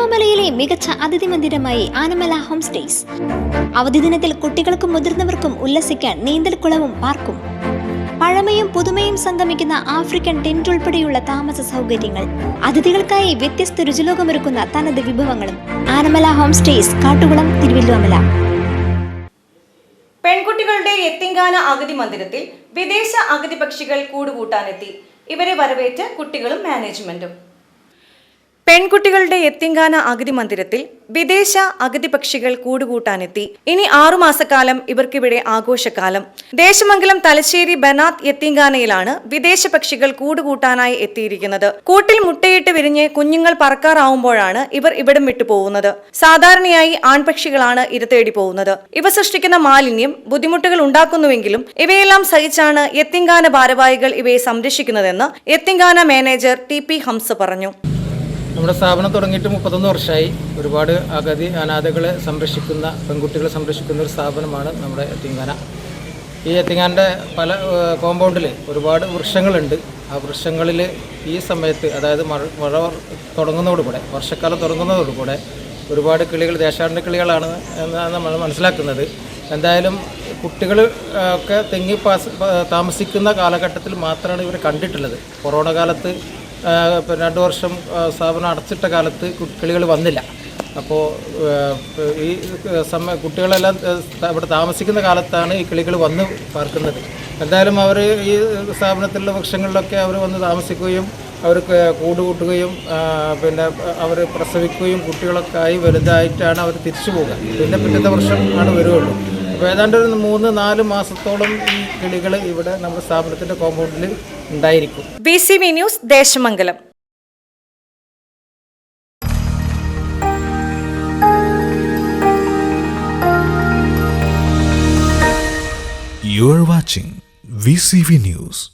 തിരുവല്ലോമലയിലെ മികച്ച അതിഥി മന്ദിരമായി Anamala home stays. അവധി ദിനത്തിൽ കുട്ടികൾക്കും മുതിർന്നവർക്കും ഉല്ലസിക്കാൻ നീന്തൽക്കുളവും പാർക്കും. പഴമയും പുതുമയും സംഗമിക്കുന്ന ആഫ്രിക്കൻ ടെന്റ് ഉൾപ്പെടെയുള്ള താമസ സൗകര്യങ്ങൾ. അതിഥികൾക്കായി വ്യത്യസ്ത രുചിലോകമൊരുക്കുന്ന തനത് വിഭവങ്ങളും. ആനമല ഹോം സ്റ്റേസ് കാട്ടുകുളം തിരുവല്ലോമല പെൺകുട്ടികളുടെ എത്തിങ്കാന അഗതി മന്ദിരത്തിൽ വിദേശ അഗതി പക്ഷികൾ കൂടുകൂട്ടാനെത്തി. ഇവരെ വരവേറ്റ് കുട്ടികളും മാനേജ്മെന്റും. പെൺകുട്ടികളുടെ എത്തിങ്കാന അഗതി മന്ദിരത്തിൽ വിദേശ അഗതി പക്ഷികൾ കൂടുകൂട്ടാനെത്തി. ഇനി ആറുമാസക്കാലം ഇവർക്കിവിടെ ആഘോഷക്കാലം ദേശമംഗലം തലശ്ശേരി ബനാത് എത്തിങ്കാനയിലാണ് വിദേശ പക്ഷികൾ കൂടുകൂട്ടാനായി എത്തിയിരിക്കുന്നത്. കൂട്ടിൽ മുട്ടയിട്ട് വിരിഞ്ഞ് കുഞ്ഞുങ്ങൾ പറക്കാറാവുമ്പോഴാണ് ഇവർ ഇവിടം വിട്ടു പോകുന്നത് സാധാരണയായി ആൺപക്ഷികളാണ് ഇര തേടി പോകുന്നത് ഇവ സൃഷ്ടിക്കുന്ന മാലിന്യം ബുദ്ധിമുട്ടുകൾ ഉണ്ടാക്കുന്നുവെങ്കിലും ഇവയെല്ലാം സഹിച്ചാണ് എത്തിങ്കാന ഭാരവാഹികൾ ഇവയെ സംരക്ഷിക്കുന്നതെന്ന് Ethinkana manager T P Hamsa പറഞ്ഞു. നമ്മുടെ സ്ഥാപനം തുടങ്ങിയിട്ട് മുപ്പത്തൊന്ന് വർഷമായി ഒരുപാട് അഗതി അനാഥകളെ സംരക്ഷിക്കുന്ന പെൺകുട്ടികളെ സംരക്ഷിക്കുന്ന ഒരു സ്ഥാപനമാണ് നമ്മുടെ എത്തിങ്ങാന ഈ എത്തിങ്ങാന്റെ പല കോമ്പൗണ്ടിൽ ഒരുപാട് വൃക്ഷങ്ങളുണ്ട്. ആ വൃക്ഷങ്ങളിൽ ഈ സമയത്ത് അതായത് മഴ മഴ തുടങ്ങുന്നതോടുകൂടെ വർഷക്കാലം തുടങ്ങുന്നതോടുകൂടെ ഒരുപാട് കിളികൾ ദേശാടന കിളികളാണ് എന്നാണ് നമ്മൾ മനസ്സിലാക്കുന്നത്. എന്തായാലും കുട്ടികൾ ഒക്കെ തെങ്ങി താമസിക്കുന്ന കാലഘട്ടത്തിൽ മാത്രമാണ് ഇവരെ കണ്ടിട്ടുള്ളത്. കൊറോണ കാലത്ത് രണ്ട് വർഷം സ്ഥാപനം അടച്ചിട്ട കാലത്ത് കിളികൾ വന്നില്ല. അപ്പോൾ ഈ സമ കുട്ടികളെല്ലാം ഇവിടെ താമസിക്കുന്ന കാലത്താണ് ഈ കിളികൾ വന്ന് പാർക്കുന്നത്. എന്തായാലും അവർ ഈ സ്ഥാപനത്തിലുള്ള വൃക്ഷങ്ങളിലൊക്കെ അവർ വന്ന് താമസിക്കുകയും അവർ കൂട് കൂട്ടുകയും പിന്നെ അവർ പ്രസവിക്കുകയും കുട്ടികളൊക്കെ ആയി വലുതായിട്ടാണ് അവർ തിരിച്ചു പോകുക പിന്നെ പിറ്റത്തെ വർഷം ആണ് വരുള്ളൂ. അപ്പോൾ ഏതാണ്ട് ഒരു മൂന്ന് നാല് മാസത്തോളം ഈ കിളികൾ ഇവിടെ നമ്മുടെ സ്ഥാപനത്തിന്റെ കോമ്പൗണ്ടിൽ ഉണ്ടായിരിക്കും B C V news Desamangalam You are watching VCV News.